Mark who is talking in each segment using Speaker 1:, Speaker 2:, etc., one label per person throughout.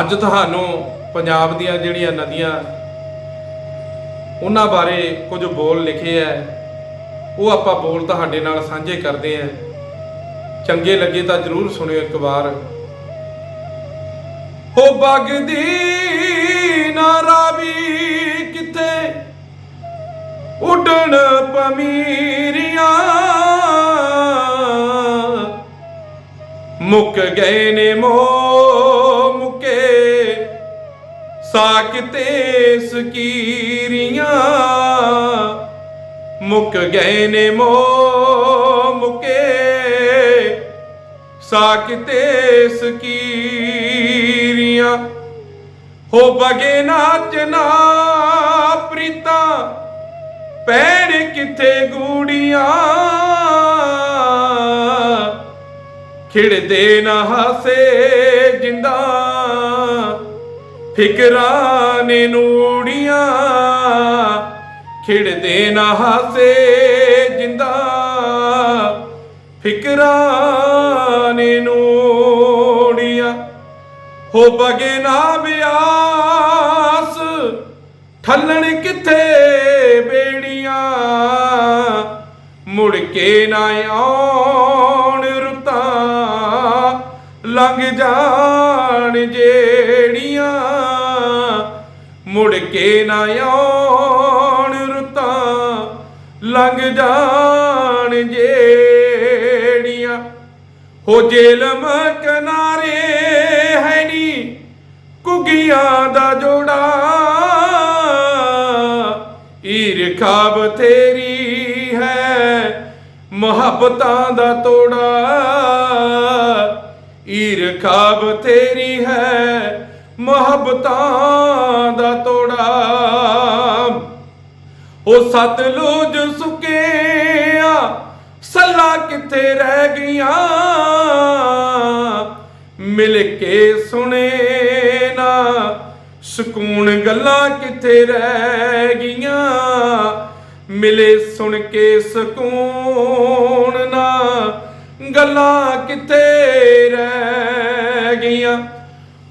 Speaker 1: ਅੱਜ ਤੁਹਾਨੂੰ ਪੰਜਾਬ ਦੀਆਂ ਜਿਹੜੀਆਂ ਨਦੀਆਂ, ਉਹਨਾਂ ਬਾਰੇ ਕੁਝ ਬੋਲ ਲਿਖੇ ਐ, ਉਹ ਆਪਾਂ ਬੋਲ ਤੁਹਾਡੇ ਨਾਲ ਸਾਂਝੇ ਕਰਦੇ ਆਂ ਚੰਗੇ ਲੱਗੇ ਤਾਂ ਜਰੂਰ ਸੁਣਿਓ ਇੱਕ ਵਾਰ। ਹੋ ਬਗਦੀ ਨਾ ਰਾਵੀ ਕਿਤੇ ਉੱਡਣ ਪਮੀਰੀਆਂ। ਮੁੱਕ ਗਏ ਨੇ ਮੋ ਸਾਕਤੇ ਸਕੀਰੀਆਂ ਮੁੱਕ ਗਏ ਨੇ ਮੋ ਮੁਕੇ। ਸਾਕਤੇ ਸਕੀਰੀਆਂ ਹੋ ਬਗੇ ਨਾਚਨਾ ਪ੍ਰੀਤਾ ਪੈਣ ਕਿੱਥੇ ਗੂੜੀਆਂ। ਖਿੜਦੇ ਨਾ ਹਾਸੇ ਜਿੰਦਾ। ਫਿਕਰਾਂ ਨੇ ਨੂੜੀਆਂ ਖਿੜਦੇ ਨਾ ਹਾਸੇ ਜਿੰਦਾ। ਫਿਕਰਾਂ ਨੇ ਨੂੜੀਆਂ ਹੋ ਬਗੇ ਨਾ ਬਿਆਸ, ਠੱਲਣ ਕਿੱਥੇ ਬੇੜੀਆਂ। ਮੁੜ ਕੇ ਨਾ ਆਉਣ ਰੁੱਤਾਂ, ਲੰਘ ਜਾਣ ਜੇ ਜਿਹੜੀਆਂ ਮੁੜ ਕੇ ਨਾ ਆਉਣ, ਰੁੱਤਾਂ ਲੰਘ ਜਾਣ ਜਿਹੜੀਆਂ। ਹੋ ਜੇਲਮ ਕਿਨਾਰੇ ਹੈ ਨੀ ਕੁਗੀਆਂ ਦਾ ਜੋੜਾ। ਈਰ ਖਾਬ ਤੇਰੀ ਹੈ, ਮੁਹੱਬਤਾਂ ਦਾ ਤੋੜਾ। ਈਰ ਖਾਬ ਤੇਰੀ ਹੈ ਮੁਹੱਬਤਾਂ ਦਾ ਤੋੜਾ। ਉਹ ਸਤਲੁਜ ਸੁੱਕਿਆ, ਸੱਲਾ ਕਿੱਥੇ ਰਹਿ ਗਈਆਂ? ਮਿਲ ਕੇ ਸੁਣੇ ਨਾ, ਸਕੂਨ ਗੱਲਾਂ ਕਿੱਥੇ ਰਹਿ ਗਈਆਂ? ਮਿਲੇ ਸੁਣ ਕੇ ਸਕੂਨ ਨਾ, ਗੱਲਾਂ ਕਿੱਥੇ ਰਹਿ ਗਈਆਂ?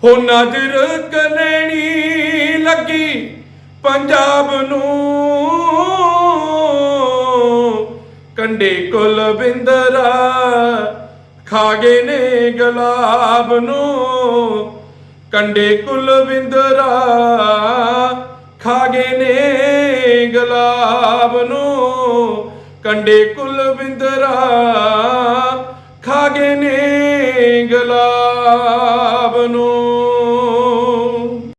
Speaker 1: ਹੋ ਨਜ਼ਰ ਕਲੈਣੀ ਲੱਗੀ ਪੰਜਾਬ ਨੂੰ। ਕੰਡੇ ਕੁਲ ਬਿੰਦਰਾ ਖਾ ਗਏ ਨੇ ਗੁਲਾਬ ਨੂੰ। ਕੰਡੇ ਕੁਲ ਬਿੰਦਰਾ ਖਾ ਗਏ ਨੇ ਗੁਲਾਬ ਨੂੰ। ਕੰਡੇ ਕੁਲ ਬਿੰਦਰਾ ਖਾ ਗਏ ਨੇ ਗੁਲਾਬ ਨੂੰ।